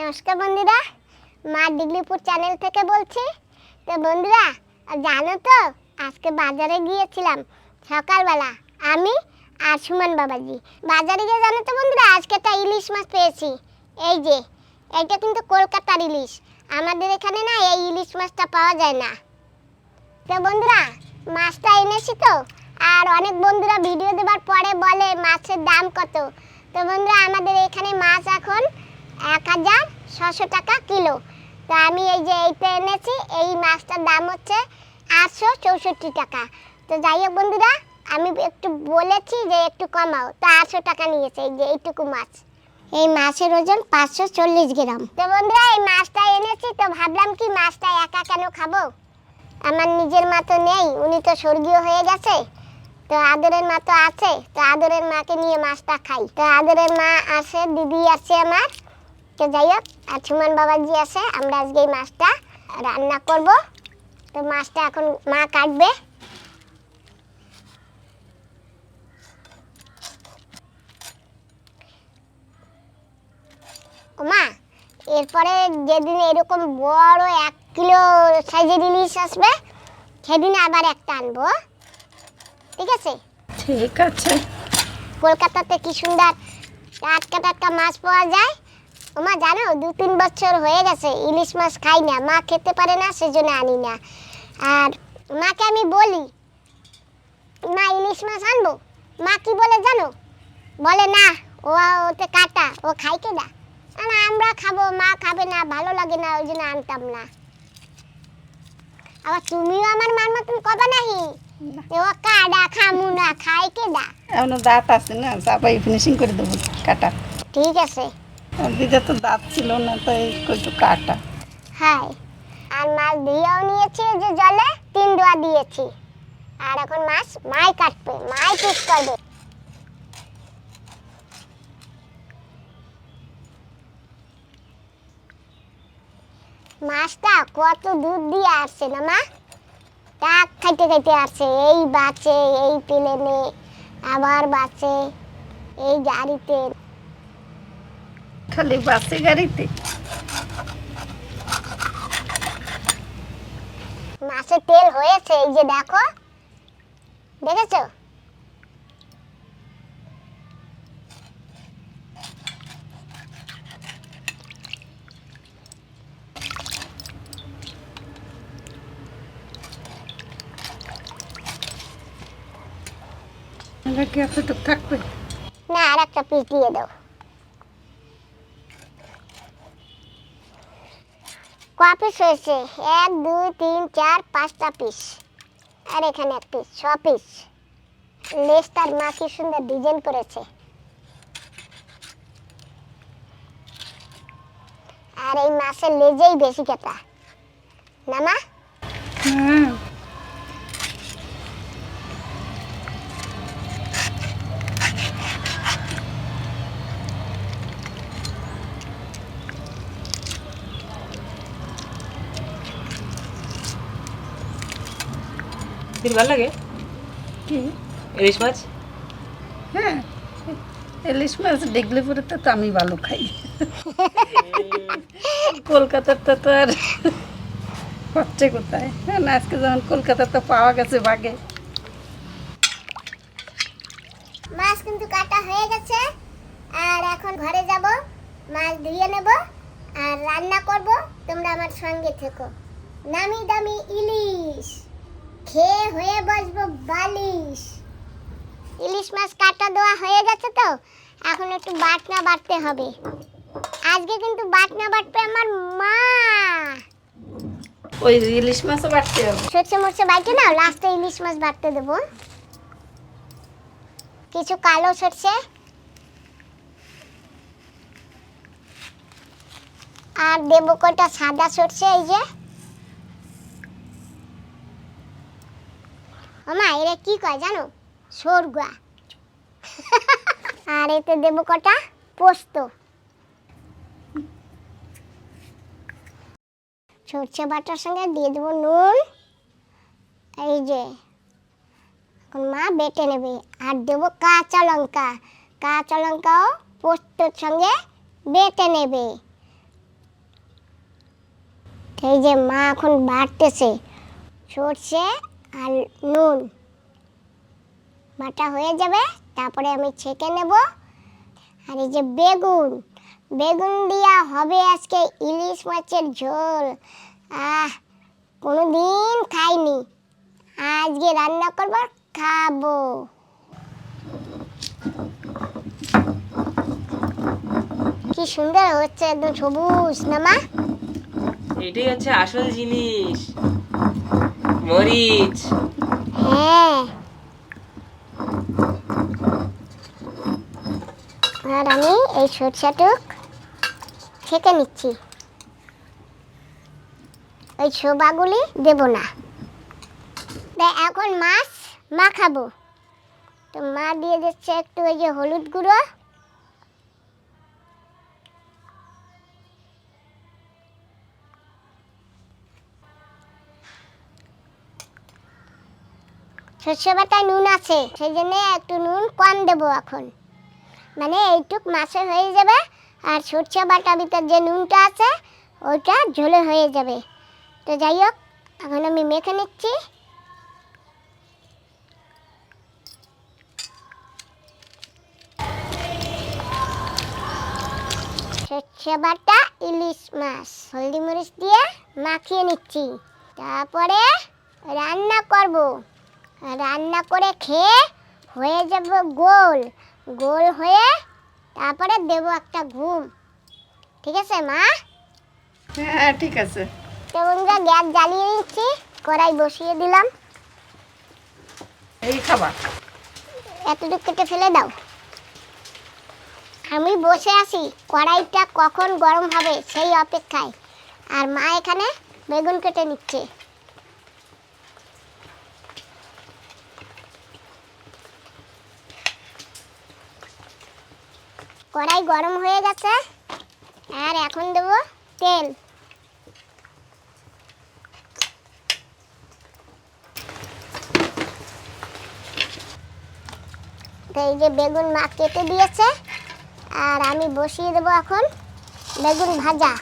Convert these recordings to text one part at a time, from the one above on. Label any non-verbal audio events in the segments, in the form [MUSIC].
নমস্কার বন্ধুরা, মা ডিগলিপুর চ্যানেল থেকে বলছি। তো বন্ধুরা, জানো তো, আজকে বাজারে গিয়েছিলাম সকালবেলা। আমি আর সুমন বাবাজি। বাজারে গিয়ে জানো তো বন্ধুরা, আজকে একটা ইলিশ মাছ পেয়েছি। এই যে, এইটা কিন্তু কলকাতার ইলিশ। আমাদের এখানে না এই ইলিশ মাছটা পাওয়া যায় না। তো বন্ধুরা, মাছটা এনেছি তো, আর অনেক বন্ধুরা ভিডিও দেওয়ার পরে বলে মাছের দাম কত। তো বন্ধুরা, আমাদের এখানে মাছ এখন এক হাজার ছশো টাকা কিলো। তো আমি এই যে এইটা এনেছি, এই মাছটার দাম হচ্ছে আটশো চৌষট্টি টাকা। তো যাই হোক বন্ধুরা, আমি একটু বলেছি যে একটু কমাও। তো আটশো টাকা নিয়েছে এই যে এইটুকু মাছ। এই মাছের ওজন পাঁচশো চল্লিশ গ্রাম। তো বন্ধুরা, এই মাছটা এনেছি, তো ভাবলাম কি মাছটা একা কেন খাব? আমার নিজের মা তো নেই, উনি তো স্বর্গীয় হয়ে গেছে। তো আদরের মা তো আছে, তো আদরের মাকে নিয়ে মাছটা খাই। তো আদরের মা আছে দিদি আছে আমার। তো যাই হোক আর সুমন বাবাজি আছে আমরা আজকে এই মাছটা রান্না করব। তো মাছটা এখন মা কাটবে। মা এরপরে যেদিন এরকম বড় এক কিলো সাইজের ইলিশ আসবে সেদিন আবার একটা আনব। ঠিক আছে? ঠিক আছে। কলকাতাতে কি সুন্দর টাটকা টাটকা মাছ পাওয়া যায়। ওমা জানো দু তিন বছর হয়ে গেছে ইলিশ মাছ খাই না মা খেতে পারে না সেজন্য আনি না। আর মাকে আমি বলি মা ইলিশ মাছ আনব? মা কি বলে জানো? বলে না ও ওতে কাটা ও খাই কে না না আমরা খাব মা খাবে না ভালো লাগে না ওই জন্য আনতাম না। আবার তুমিও আমার মার মতন কবে নাহি? না। ও কাডা খামু না খাই কে দা। এমন দাঁত আছে না চাপাই ফিনিশিং করে দেবো কাটা। ঠিক আছে। দিদা তো দাঁত ছিল না, তাই একটু কাটা। হাই, আর মাছ দিয়েও নিয়েছি যে জলে, তিন দোয়া দিয়েছি। আর এখন মাছ মাই কাটবে, মাই পিস করবে। মাছটা কত দুধ দিয়ে আসছে না মা? টাক খাইতে খাইতে আসছে, এই বাঁচে, এই প্লেনে, আবার বাঁচে, এই গাড়িতে। খালি বাসে গাড়িতে। মাছের তেল হয়েছে এই যে দেখো। দেখেছ? কি এতটুক থাকবে না আর একটা পিস দিয়ে দাও। ক পিস হয়েছে। এক, দুই, তিন, চার, পাঁচটা পিস আর এখানে এক পিস ছ পিস লেসটার মা কি সুন্দর ডিজাইন করেছে। আর এই মাছের লেজেই বেশি কেটা না মা? হ্যাঁ দিন ভালো লাগে? কি? ইলিশ মাছ? হ্যাঁ ইলিশ মাছ দেখলে পরে তো আমি ভালো খাই। কলকাতাতে তো আর হচ্ছে কোথায়? হ্যাঁ না আজকে যখন কলকাতাতে পাওয়া গেছে বাগে। মাছ কিন্তু কাটা হয়ে গেছে। আর এখন ঘরে যাব মাছ ধুয়ে নেব আর রান্না করব। তোমরা আমার সঙ্গে থেকো। নামি দামি ইলিশ। খেয়ে হয়ে বসবো বালিশ ইলিশ মাছ কাটা দেওয়া হয়ে গেছে তো এখন একটু বাটনা বাটতে হবে। আজকে কিন্তু বাটনা বাটবে আমার মা। ওই ইলিশ মাছও বাড়তে হবে। সরষে মরচে বাইটে না লাস্টে ইলিশ মাছ বাটতে দেবো। কিছু কালো সরষে। আর দেবো কটা সাদা সরষে এই যে। আমা এরা কি কয় জানো? সরগুয়া। আর এতে দেবো কটা? পোস্ত। সরষে বাটার সঙ্গে দিয়ে দেবো নুন। এই যে, এখন মা বেটে নেবে। আর দেবো কাঁচা লঙ্কা। কাঁচা লঙ্কাও পোস্তর সঙ্গে বেটে নেবে। এই যে মা এখন বাড়তেছে। সর্ষে আর নুন। বাটা হয়ে যাবে, তারপরে আমি ছেঁকে নেব। আর এই যে বেগুন বেগুন দিয়া হবে আজকে ইলিশ মাছের ঝোল। আহ কোনো দিন খাইনি। আজকে রান্না করব, খাব। কি সুন্দর হচ্ছে, একদম সবুজ, না মা? এটাই হচ্ছে আসল জিনিস। মরিচ। হ্যাঁ আর আমি এই সরষাটুক ছেঁকে নিচ্ছি। ওই শোভাগুলি দেব না। এখন মাছ মাখাবো। তো মা দিয়ে দিচ্ছে একটু ওই যে হলুদ গুঁড়ো। সর্ষে বাটায় নুন আছে, সেই জন্য একটু নুন কম দেবো এখন। মানে এইটুক মাছে হয়ে যাবে, আর সর্ষে বাটার ভিতর যে নুনটা আছে, ওইটা ঝোলে হয়ে যাবে। তো যাই হোক, এখন আমি মেখে নিচ্ছি। সর্ষে বাটা ইলিশ মাছ হলদি মরিচ দিয়ে মাখিয়ে নিচ্ছি। তারপরে রান্না করব। রান্না করে খেয়ে হয়ে যাব গোল। গোল হয়ে তারপরে দেব একটা ঘুম। ঠিক আছে মা? হ্যাঁ ঠিক আছে। তো বন্ধুরা গ্যাস জ্বালিয়ে নিচ্ছি কড়াই বসিয়ে দিলাম। এই খাবার এতটুকু কেটে ফেলে দাও। আমি বসে আছি কড়াইটা কখন গরম হবে সেই অপেক্ষায়। আর মা এখানে বেগুন কেটে নিচ্ছে। কড়াই গরম হয়ে গেছে। আর এখন দেবো তেল। এই যে বেগুন মা কেটে দিয়েছে, আর আমি বসিয়ে দেবো এখন বেগুন ভাজা।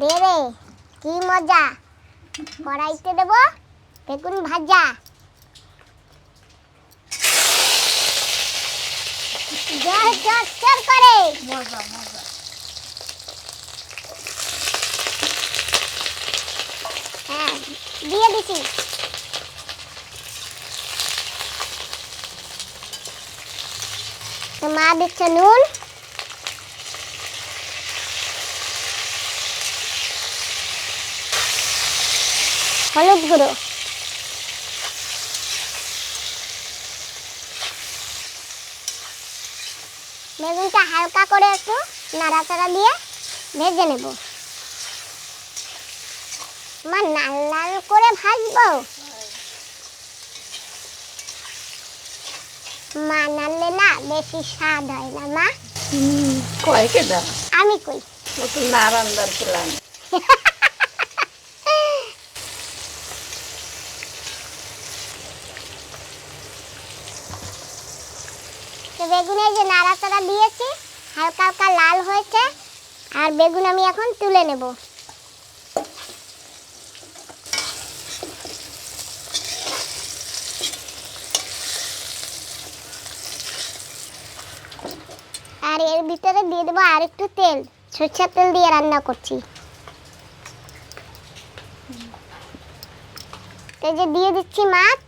রে রে, কি মজা। কড়াইতে দেবো বেগুন ভাজা জল চটচর করে মজা মজা হ্যাঁ দিয়ে দিছি। মা দিচ্ছে নুন? হলুদ গুঁড়ো। বেগুনটা হালকা করে একটু নাড়াচাড়া দিয়ে ভেজে নেব। মা লাল লাল করে ভাজবো? মা নাড়লে না বেশি স্বাদ হয় না মা। কয়কে দাও আমি কই? নতুন নারান্দার প্ল্যান। [LAUGHS] বেগুনে যে নাড়াচাড়া দিয়েছি, হালকা হালকা লাল হয়েছে, আর বেগুন আমি এখন তুলে নেব। আর এর ভিতরে দিয়ে দেবো আর একটু তেল, সরষের তেল দিয়ে রান্না করছি। তো যে দিয়ে দিচ্ছি মাছ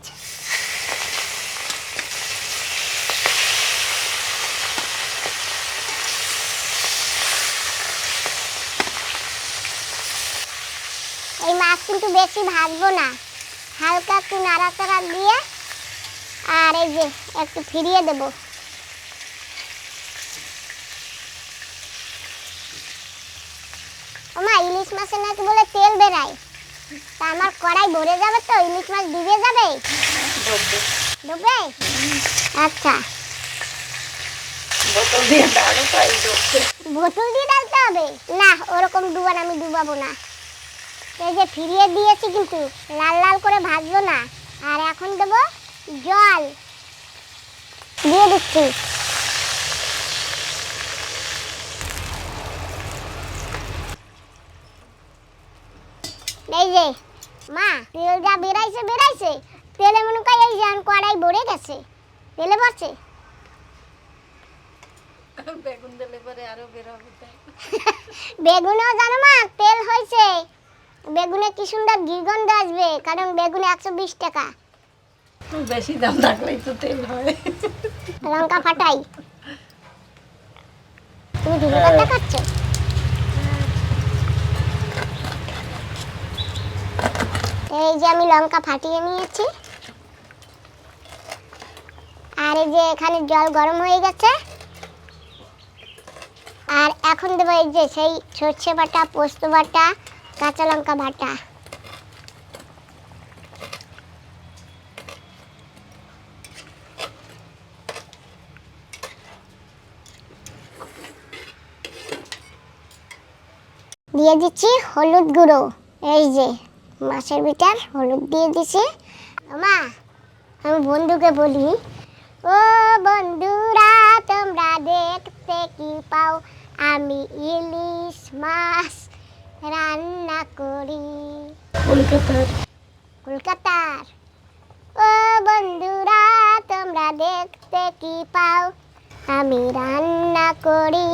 এই মাছ কিন্তু বেশি ভাজবো না। হালকা একটু নাড়াচাড়া দিয়ে আর এই যে একটু ফিরিয়ে দেবো। ওমা ইলিশ মাছের নাকি বলে তেল বেরায়। তা আমার কড়াই ভরে যাবে তো ইলিশ মাছ ডুবে যাবে? ডুবে আচ্ছা। বোতল দিয়ে দিয়ে ডালতে হবে? না ওরকম ডুবান আমি ডুবাবো না। এই যে ফিরিয়ে দিয়েছি কিন্তু লাল লাল করে ভাজবো না। আর এখন দেবো জল। দিয়ে দিচ্ছি। এই যে মা তেল যা বেরাইছে বেরাইছে তেলে মনে করি এই যে এখন কড়াই ভরে গেছে। তেলে পড়ছে বেগুন দিলে পরে আরও বের হবে বেগুনেও জানো মা তেল হয়েছে। বেগুনে কি সুন্দর ঘিগন্ধ আসবে? কারণ বেগুনে একশো বিশ টাকা। বেশি দাম থাকলেই তো তেল হয় লঙ্কা ফাটাই। তুমি ধনে পাতা খাচ্ছ এই যে আমি লঙ্কা ফাটিয়ে নিয়েছি। আর এই যে এখানে জল গরম হয়ে গেছে। আর এখন দেবো এই যে সেই সর্ষে বাটা পোস্ত বাটা কাঁচা লঙ্কা বাটা। দিয়ে দিচ্ছি হলুদ গুঁড়ো। এই যে, মাছের বিটার হলুদ দিয়ে দিছি মা, আমি বন্ধুকে বলি, ও বন্ধুরা, তোমরা দেখতে কি পাও? আমি ইলিশ মাছ রান্না করি। কলকাতার। কলকাতার। ও বন্ধুরা তোমরা দেখতে কি পাও? আমি রান্না করি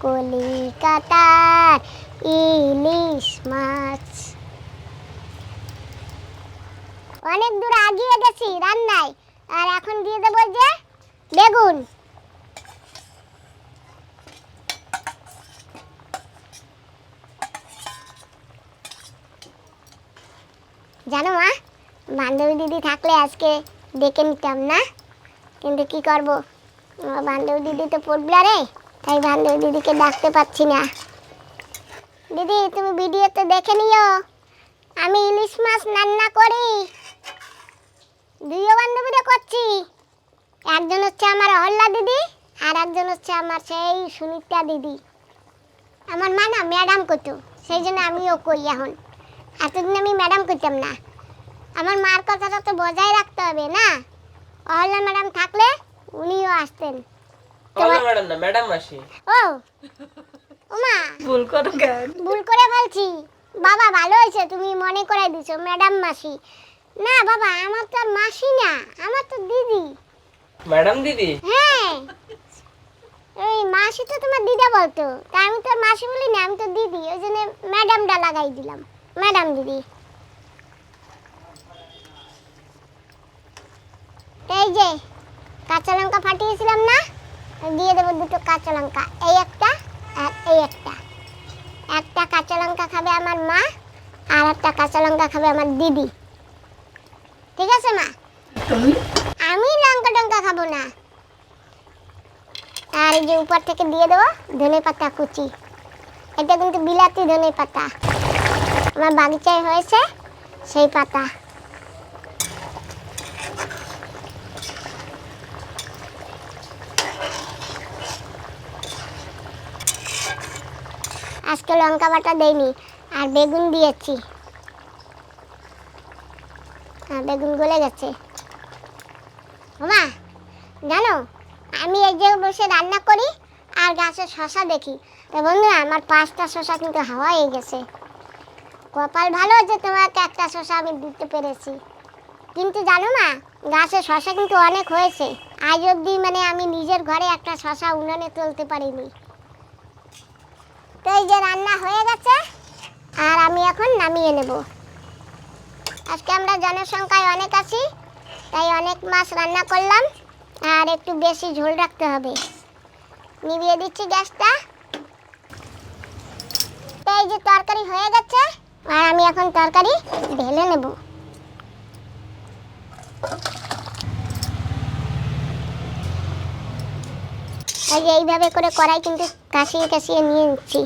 কলিকাতার ইলিশ মাছ। অনেক দূর আগিয়ে গেছি রান্নায়। আর এখন দিয়ে দেবো যে বেগুন। জানো মা? বান্ধবী দিদি থাকলে আজকে ডেকে নিতাম না? কিন্তু কি করব? বান্ধবী দিদি তো পড়বলা রে তাই বান্ধবী দিদিকে ডাকতে পাচ্ছি না। দিদি, তুমি ভিডিওতে দেখে নিও। আমি ইলিশ মাছ রান্না করি। দুইও বান্ধবীরা করছি। একজন হচ্ছে আমার অহল্লা দিদি, আর একজন হচ্ছে আমার সেই সুনিতা দিদি। আমার মা না ম্যাডাম করতো সেই জন্য আমিও করি এখন। এতদিন আমি ম্যাডাম করতাম না। আমার মার কথাটা তো বজায় রাখতে হবে না। অহল্লা ম্যাডাম থাকলে উনিও আসতেন। ম্যাডাম না ম্যাডাম মাসি ও ওমা। ভুল করো কেন? ভুল করে ফেলছি বাবা ভালো হয়েছে তুমি মনে করে দিছো ম্যাডাম মাসি। না বাবা আমার তো আর মাসি না আমার তো দিদি। ম্যাডাম দিদি? হ্যাঁ। এই মাসি তো তোমার দিদা বলতো। তা আমি তো আর মাসি বলি না আমি তো দিদি ওই জন্য ম্যাডামটা লাগাই দিলাম। ম্যাডাম দিদি এই যে, কাঁচা লঙ্কা ফাটিয়েছিলাম না? দিয়ে দেবো দুটো কাঁচা লঙ্কা। এই একটা আর এই একটা। একটা কাঁচা লঙ্কা খাবে আমার মা, আর একটা কাঁচা লঙ্কা খাবে আমার দিদি। ঠিক আছে, মা? আমি লঙ্কা টঙ্কা খাব না। আর এই যে উপর থেকে দিয়ে দেবো ধনে পাতা কুচি। এটা কিন্তু বিলাতি ধনে পাতা আমার বাগিচায় হয়েছে সেই পাতা। আজকে লঙ্কা বাটা দেয়নি আর বেগুন দিয়েছি। বেগুন গলে গেছে। মা জানো, আমি এই যে বসে রান্না করি, আর গাছে শশা দেখি। বন্ধুরা, আমার পাঁচটা শশা কিন্তু হাওয়া হয়ে গেছে। কপাল ভালো যে তোমাকে একটা শশা আমি দিতে পেরেছি। কিন্তু জানো না গাছে শশা কিন্তু অনেক হয়েছে। আজ অবধি মানে আমি নিজের ঘরে একটা শশা উনানে তুলতে পারিনি। তো এই যে রান্না হয়ে গেছে, আর আমি এখন নামিয়ে নেব। আজকে আমরা জনসংখ্যায় অনেক আছি, তাই অনেক মাছ রান্না করলাম, আর একটু বেশি ঝোল রাখতে হবে। নিভিয়ে দিচ্ছি গ্যাসটা। এই যে তরকারি হয়ে গেছে আর আমি এখন তরকারি ঢেলে নেব। এই যে এইভাবে করে কড়াই কিন্তু কাশিয়ে কাশিয়ে নিয়ে নিচ্ছি।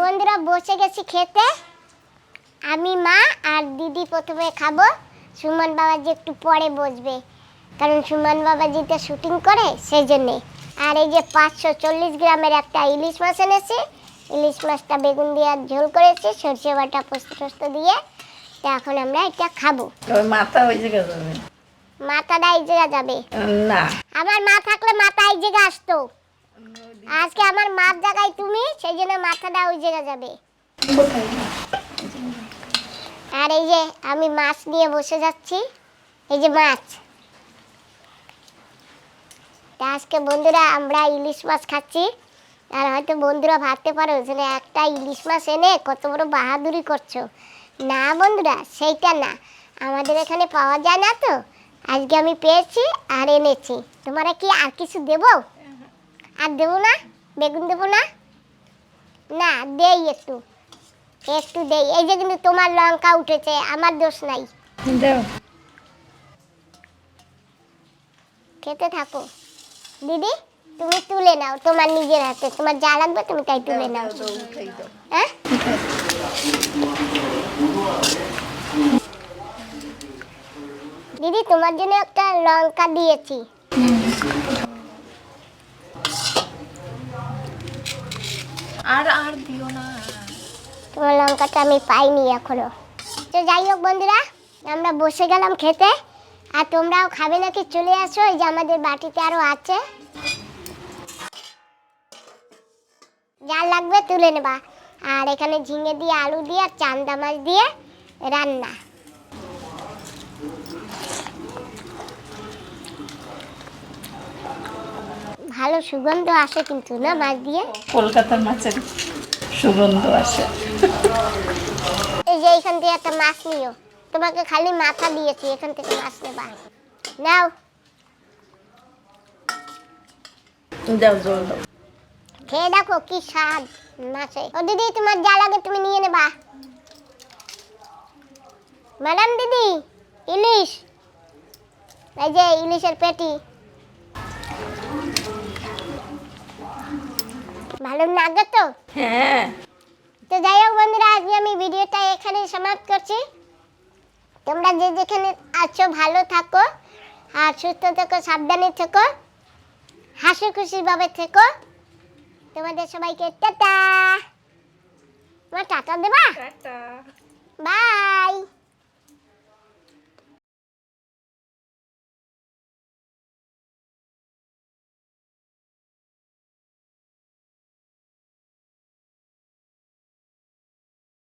বন্ধুরা বসে গেছি খেতে, আমি মা আর দিদি প্রথমে খাব, সুমন বাবা যে একটু পরে বসবে। কারণ সুমন বাবাজি তো শুটিং করে সেই জন্যে। আর এই যে পাঁচশো চল্লিশ গ্রামের একটা ইলিশ মাছ এনেছি ইলিশ মাছটা বেগুন দিয়ে ঝোল করেছি সর্ষে বাটা পোস্ত টোস্ত দিয়ে। তো এখন আমরা এটা খাব। মাথা ওই জায়গায় যাবে। মাথাটা এই জায়গা যাবে? না। আমার মা থাকলে মাথা এই জায়গা আসতো। আজকে আমার মার জায়গায় তুমি সেই জন্য মাথাটা ওই জায়গা যাবে। আর এই যে আমি মাছ নিয়ে বসে যাচ্ছি। এই যে মাছ। তা আজকে বন্ধুরা আমরা ইলিশ মাছ খাচ্ছি। আর হয়তো বন্ধুরা ভাবতে পারো যে একটা ইলিশ মাছ এনে কত বড় বাহাদুরি করছ। না বন্ধুরা সেইটা না। আমাদের এখানে পাওয়া যায় না তো। আজকে আমি পেয়েছি আর এনেছি। তোমরা কি আর কিছু দেবো? আর দেবো না? বেগুন দেবো না? না দেই একটু। একটু দেই। এই যে কিন্তু তোমার লঙ্কা উঠেছে আমার দোষ নাই। দাও। খেতে থাকো। দিদি তুমি তুলে নাও তোমার নিজের হাতে তোমার যা লাগবে তুমি তাই তুলে নাও। হ্যাঁ? দিদি তোমার জন্য একটা লঙ্কা দিয়েছি। আর আর দিও না। তোমার লঙ্কাটা আমি পাইনি এখনও। তো যাই হোক বন্ধুরা আমরা বসে গেলাম খেতে। আর তোমরাও খাবে নাকি? চলে আসো এই যে আমাদের বাটিতে আরও আছে। যা লাগবে তুলে নেবা। আর এখানে ঝিঙে দিয়ে আলু দিয়ে আর চান্দা মাছ দিয়ে রান্না। ভালো সুগন্ধ আসে কিন্তু না মাছ দিয়ে? কলকাতার মাছের সুগন্ধ আসে। এই যে এখান থেকে একটা মাছ নিও। তোমাকে খালি মাথা দিয়েছি এখান থেকে মাছ নেবা নাও। খেয়ে দেখো কি স্বাদ মাছে। ও দিদি তোমার যা লাগে তুমি নিয়ে নেবা। ম্যাডাম দিদি ইলিশ। এই যে ইলিশের পেটি। ভালো লাগে তো? হ্যাঁ। তো যাই হোক বন্ধুরা আজকে আমি ভিডিওটা এখানে সমাপ্ত করছি। তোমরা যে যেখানে আছো ভালো থাকো আর সুস্থ থেকো সাবধানে থেকো হাসি খুশিভাবে থেকো। তোমাদের সবাইকে টাটা। তোমার টাটা দেবা? বাই।